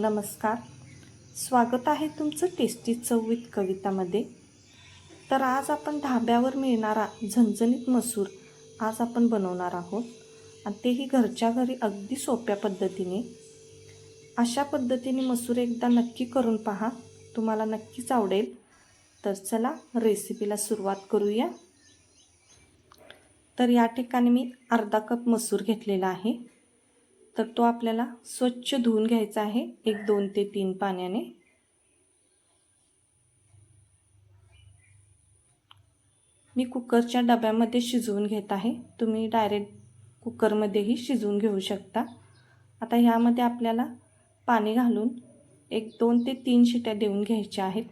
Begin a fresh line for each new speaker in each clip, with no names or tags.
नमस्कार. स्वागत आहे तुमचं टेस्टी चव कवितामध्ये. तर आज आपण धाब्यावर मिळणारा झणझणीत मसूर आज आपण बनवणार आहोत. आणि तेही घरच्या घरी अगदी सोप्या पद्धतीने. अशा पद्धतीने मसूर एकदा नक्की करून पहा. तुम्हाला नक्कीच आवडेल. तर चला रेसिपीला सुरुवात करूया. तर या ठिकाणी मी अर्धा कप मसूर घेतलेला आहे. तर तो आपल्याला स्वच्छ धुवून घ्यायचा आहे. एक दोन ते तीन पाण्याने. मी कुकरच्या डब्यामध्ये शिजवून घेत आहे. तुम्ही डायरेक्ट कुकरमध्येही शिजवून घेऊ शकता. आता ह्यामध्ये आपल्याला पाणी घालून एक दोन ते तीन शिट्या देऊन घ्यायच्या आहेत.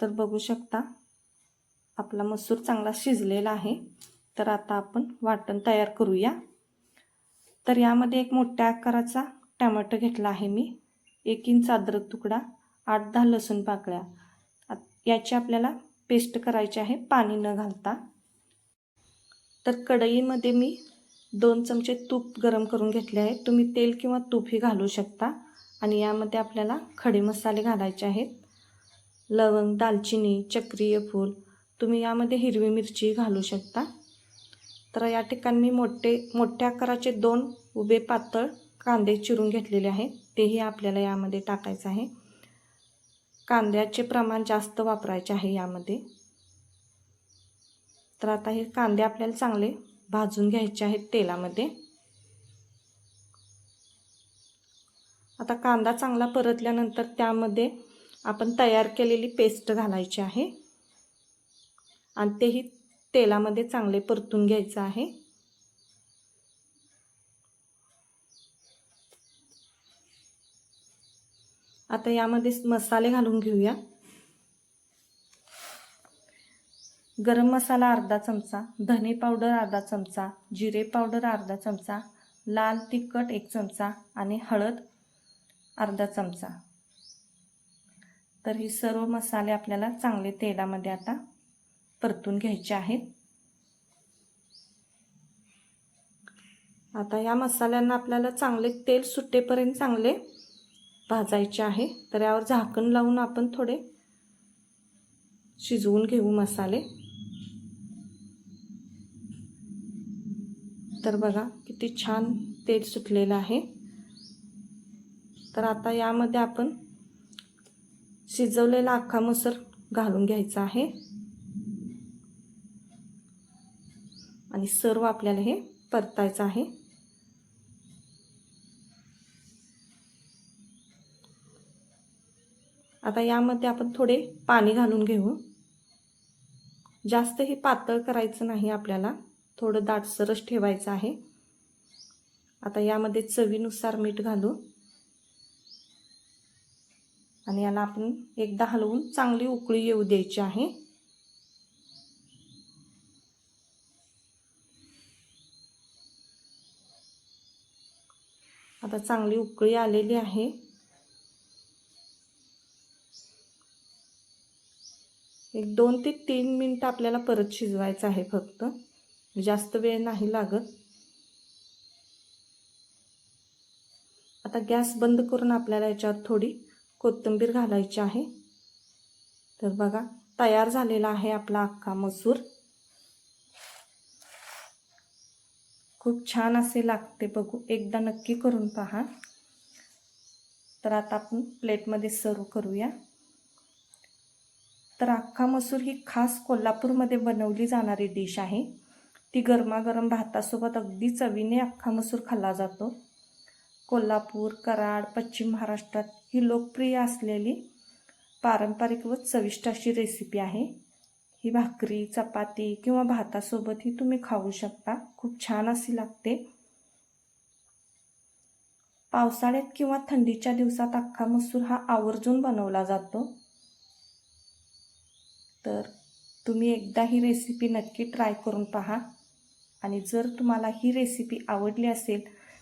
तर बघू शकता आपला मसूर चांगला शिजलेला आहे. तर आता आपण वाटण तयार करूया. तर यामध्ये एक मोठ्या आकाराचा टॅमॅटो घेतला आहे मी. एक इंच अद्रक तुकडा आठ दहा लसूण पाकळ्या. याची आपल्याला पेस्ट करायची आहे पाणी न घालता. तर कढईमध्ये मी दोन चमचे तूप गरम करून घेतले आहे. तुम्ही तेल किंवा तूपही घालू शकता. आणि यामध्ये आपल्याला खडे मसाले घालायचे आहेत. लवंग दालचिनी चक्रीय फूल. तुम्ही यामध्ये हिरवी मिरची घालू शकता. तर या ठिकाणी मी मोठे मोठ्या आकाराचे दोन उभे पातळ कांदे चिरून घेतलेले आहेत. तेही आपल्याला यामध्ये टाकायचं आहे. कांद्याचे प्रमाण जास्त वापरायचे आहे यामध्ये. तर आता हे कांदे आपल्याला चांगले भाजून घ्यायचे आहेत तेलामध्ये. आता कांदा चांगला परतल्यानंतर त्यामध्ये आपण तयार केलेली पेस्ट घालायची आहे. आणि तेही तेलामध्ये चांगले परतून घ्यायचं आहे. आता यामध्ये मसाले घालून घेऊया. गरम मसाला अर्धा चमचा धने पावडर अर्धा चमचा जिरे पावडर अर्धा चमचा लाल तिखट एक चमचा आणि हळद अर्धा चमचा. तर हे सर्व मसाले आपल्याला चांगले तेलामध्ये आता परतून घ्यायचे आहेत. आता या मसाल्यांना आपल्याला चांगले तेल सुटेपर्यंत चांगले भाजायचे आहे. तर यावर झाकण लावून आपण थोडे शिजवून घेऊ मसाले. तर बघा किती छान तेल सुटलेलं आहे. तर आता यामध्ये आपण शिजवलेला अख्खा मसूर घालून घ्यायचा आहे. आणि सर्व आपल्याला हे परतायचं आहे. आता यामध्ये आपण थोडे पाणी घालून घेऊ. जास्त हे पातळ करायचं नाही आपल्याला. थोडं दाटसरच ठेवायचं आहे. आता यामध्ये चवीनुसार मीठ घालू. आणि याला आपण एकदा हलवून चांगली उकळी येऊ द्यायची आहे. आता चांगली उकळी आलेली आहे. एक दोन ते तीन मिनटं आपल्याला परत शिजवायचं आहे फक्त. जास्त वेळ नाही लागत. आता गॅस बंद करून आपल्याला याच्यावर थोडी कोथिंबीर घालायची आहे. तर बघा तयार झालेला आहे आपला अख्खा मसूर. खूप छान असे लागते बघू. एकदा नक्की करून पहा. तर आता आपण प्लेटमध्ये सर्व करूया. तर अख्खा मसूर ही खास कोल्हापूरमध्ये बनवली जाणारी डिश आहे. ती गरमागरम भातासोबत अगदी चवीने अख्खा मसूर खाल्ला जातो. कोल्हापूर कराड पश्चिम महाराष्ट्रात ही लोकप्रिय असलेली पारंपरिक व चविष्ट अशी रेसिपी आहे. ही भाकरी चपाती किंवा भातासोबतही तुम्ही खाऊ शकता. खूप छान अशी लागते. पावसाळ्यात किंवा थंडीच्या दिवसात अख्खा मसूर हा आवर्जून बनवला जातो. तर तुम्ही एकदा ही रेसिपी नक्की ट्राय करून पहा. आणि जर तुम्हाला ही रेसिपी आवडली असेल